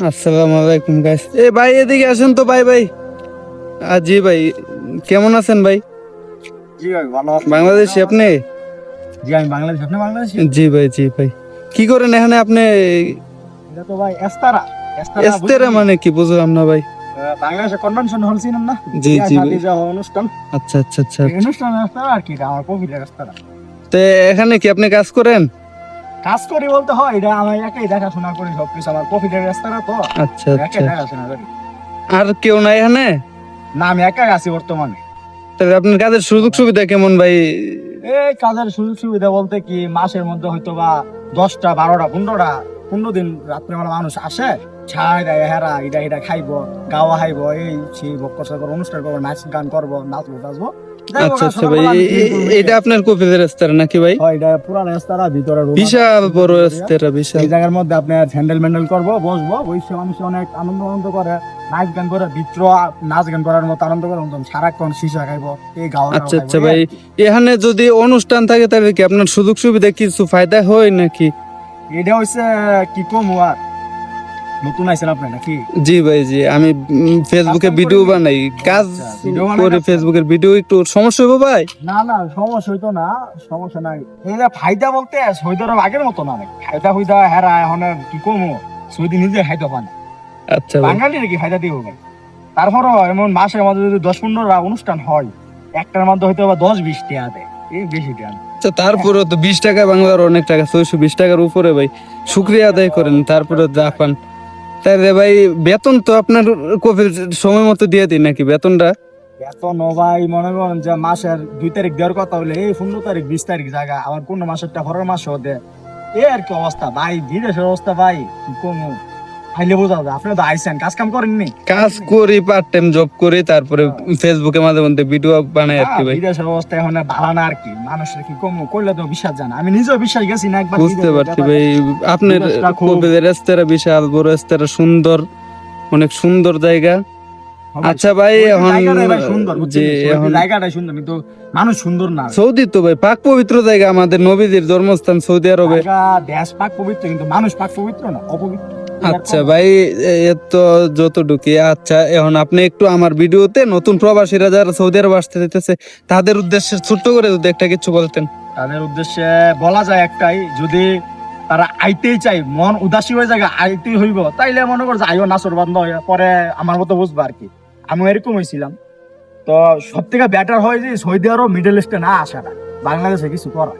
আসসালামু আলাইকুম গাইস এ ভাই এদিকে আসেন তো ভাই ভাই। জি ভাই কেমন আছেন ভাই? জি ভাই ভালো আছি। বাংলাদেশি আপনি? জি আমি বাংলাদেশ। আপনি বাংলাদেশি? জি ভাই জি ভাই। কি করেন এখানে আপনি? এটা তো ভাই এস্তারা। এস্তারা মানে কি বুঝলাম না ভাই। বাংলাদেশে কনভেনশন হল না? জি, জি, ভাই। অনুষ্ঠান। আচ্ছা আচ্ছা আচ্ছা। অনুষ্ঠান এস্তারা আর কি আমার কবিতা এস্তারা। তো এখানে কি আপনি কাজ করেন? কাজ করি বলতে হয় এটা আমি একাই দেখাশোনা করি সবকিছু আমার কবিতার এস্তারা তো। আচ্ছা একাই আচ্ছা। দেখাশোনা করি। আর কেউ নাই এখানে? না আমি একাই আছি বর্তমানে। তাহলে আপনার কাজের সুযোগ সুবিধা কেমন ভাই? এই কাজের সুযোগ সুবিধা বলতে কি মাসের মধ্যে হয়তো বা দশটা বারোটা পনেরোটা পনেরো দিন রাত্রেবেলা মানুষ আসে ছাই দেয় হেরা এটা এটা খাইবো গাওয়া খাইব এই সেই বক্কর অনুষ্ঠান করব নাচ গান করব নাচবো হোক, আচ্ছা আচ্ছা ভাই এটা আপনার কপিদের রেস্তোরাঁ নাকি ভাই? হয়, এটা পুরান রাস্তাটা ভিতরে বিশাল বড় রেস্তোরাঁ বিশাল। এই জায়গার মধ্যে আপনি হ্যান্ডেল ম্যান্ডেল করব বসবো বসে মানুষ অনেক আনন্দ আনন্দ করে নাচ গান করে ভিতর নাচ গান করার মতো আনন্দ করে মতন সারাক্ষণ সিসা খাইবো এই গাওয়া আচ্ছা আচ্ছা ভাই এখানে যদি অনুষ্ঠান থাকে তাহলে কি আপনার সুযোগ সুবিধা কিছু ফায়দা হয় নাকি? এটা হচ্ছে কি কম আর? নতুন আইছেন আপনি নাকি? জি ভাই জি। আমি ফেসবুকে ভিডিও বানাই। কাজ আচ্ছা, করে ফেসবুকের ভিডিও একটু সমস্যা ভাই? না না সমস্যা হইতো না সমস্যা নাই। ফায়দা বলতে সৈদার আগের মতো না ফায়দা হেরা এখন কি কমো? সৌদি নিজে পারে আচ্ছা ভাই। বাঙালির কি ফায়দা দিব ভাই? তারপরও এমন মাসের মধ্যে যদি দশ পনেরোটা অনুষ্ঠান হয় একটার মধ্যে হয়তো বা দশ বিশ টাকা দেয়। এই বেশি টাকা। আচ্ছা তারপরে তো বিশ টাকা বাংলার অনেক টাকা ছয়শো বিশ টাকার উপরে ভাই। শুক্রিয়া আদায় করেন তারপরে যা পান। তাহলে ভাই, বেতন তো আপনার কোভিড সময় মতো দিয়ে দিই নাকি বেতনটা? বেতন ভাই, মনে করেন যে মাসের দুই তারিখ দেওয়ার কথা হলে এই পনেরো তারিখ, বিশ তারিখ জায়গা, আবার কোন মাসেরটা পরের মাসও দেয় এই আর কি অবস্থা ভাই, বিদেশের অবস্থা ভাই, কি কমু? বোঝা আপনি তো আইসেন কাজ কাম কাজ করি পার্ট টাইম জব করি তারপরে ফেসবুকে মাঝে মধ্যে ভিডিও বানাই আর কি হ্যাঁ, ভাই। বিদেশের অবস্থা এখন ভালো না আর কি মানুষের কি কম করলে তো বিশ্বাস জানা আমি নিজেও বিশ্বাস গেছি না একবার বুঝতে পারছি ভাই আপনার কবিদের রেস্তোরাঁ বিশাল বড় রেস্তোরাঁ সুন্দর অনেক সুন্দর জায়গা। আচ্ছা ভাই এখন যে ওই সুন্দর কিন্তু মানুষ সুন্দর না। সৌদি তো ভাই পাক পবিত্র জায়গা আমাদের নবীদের জন্মস্থান সৌদি আরবে। দেশ পাক পবিত্র কিন্তু মানুষ পাক পবিত্র না অপবিত্র। আচ্ছা ভাই তো যতটুকু আচ্ছা এখন আপনি একটু আমার ভিডিওতে নতুন প্রবাসীরা যারা সৌদি আরব আসতে দিতেছে তাদের উদ্দেশ্যে ছোট্ট করে যদি একটা কিছু বলতেন। তাদের উদ্দেশ্যে বলা যায় একটাই যদি তারা আইতেই চাই মন উদাসী হয়ে যায় আইতেই হইব তাইলে মনে করছে আইও নাচর বান্ধ হয়ে পরে আমার মতো বুঝব আর কি। আমি এরকম হয়েছিলাম তো সব থেকে বেটার হয় যে সৌদি আরব মিডল ইস্টে না আসাটা বাংলাদেশে কিছু করা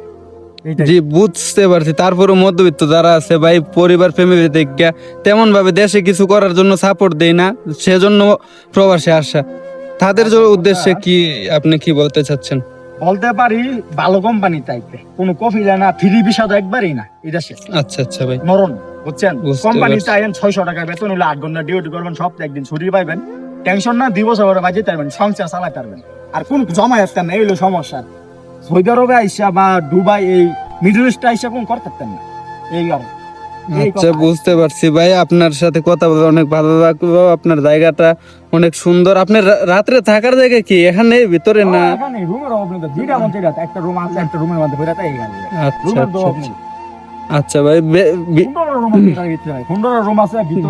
জি বুঝতে পারছি। তারপরে মধ্যবিত্ত যারা আছে ভাই পরিবার ফ্যামিলি থেকে তেমন ভাবে দেশে কিছু করার জন্য সাপোর্ট দেই না সেজন্য প্রবাসে আসা। তাদের উদ্দেশ্যে কি আপনি কি বলতে চাচ্ছেন? বলতে পারি ভালো কোম্পানি চাইতে কোনো কফি না ফ্রি বিষয় তো একবারই না এটা আচ্ছা আচ্ছা ভাই। নরম বুঝছেন? কোম্পানি। চাইেন ছয়শো টাকা বেতন হলে আট ঘণ্টা ডিউটি করবেন সপ্তাহে একদিন ছুটি পাইবেন। টেনশন না করে বাজে পারবেন সংসার চালাতে পারবেন। আর কোন জমা আসতেন এই হলো সমস্যা। সৌদি আরবে আইসা বা দুবাই এই মিডল ইস্টে আইসা কোন করতে পারতেন না। এই এই আচ্ছা বুঝতে পারছি ভাই আপনার সাথে কথা বলে অনেক ভালো লাগল আপনার জায়গাটা অনেক সুন্দর। আপনার রাত্রে থাকার জায়গা কি? এখানে ভিতরে না? একটা রুম আছে একটা রুমের মধ্যে ভরে তাই গেল আচ্ছা আচ্ছা আচ্ছা। আচ্ছা ভাই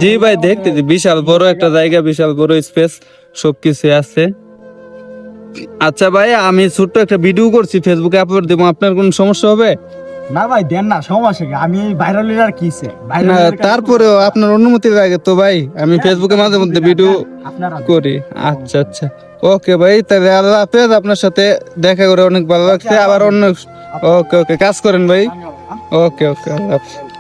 জি ভাই দেখতেছি বিশাল বড় একটা জায়গা বিশাল বড় স্পেস সবকিছু আছে। আচ্ছা ভাই আমি ছোট্ট একটা ভিডিও করছি ফেসবুকে আপলোড দেবো। আপনার কোনো সমস্যা হবে? না ভাই দেন না সমস্যা কি? আমি ভাইরাল আর না তারপরেও আপনার অনুমতি লাগে তো ভাই আমি ফেসবুকে মাঝে মধ্যে ভিডিও করি। আচ্ছা আচ্ছা। ওকে ভাই তাহলে আল্লাহ হাফেজ আপনার সাথে দেখা করে অনেক ভালো লাগছে। আবার অন্য ওকে ওকে কাজ করেন ভাই। ওকে ওকে আল্লাহ হাফেজ।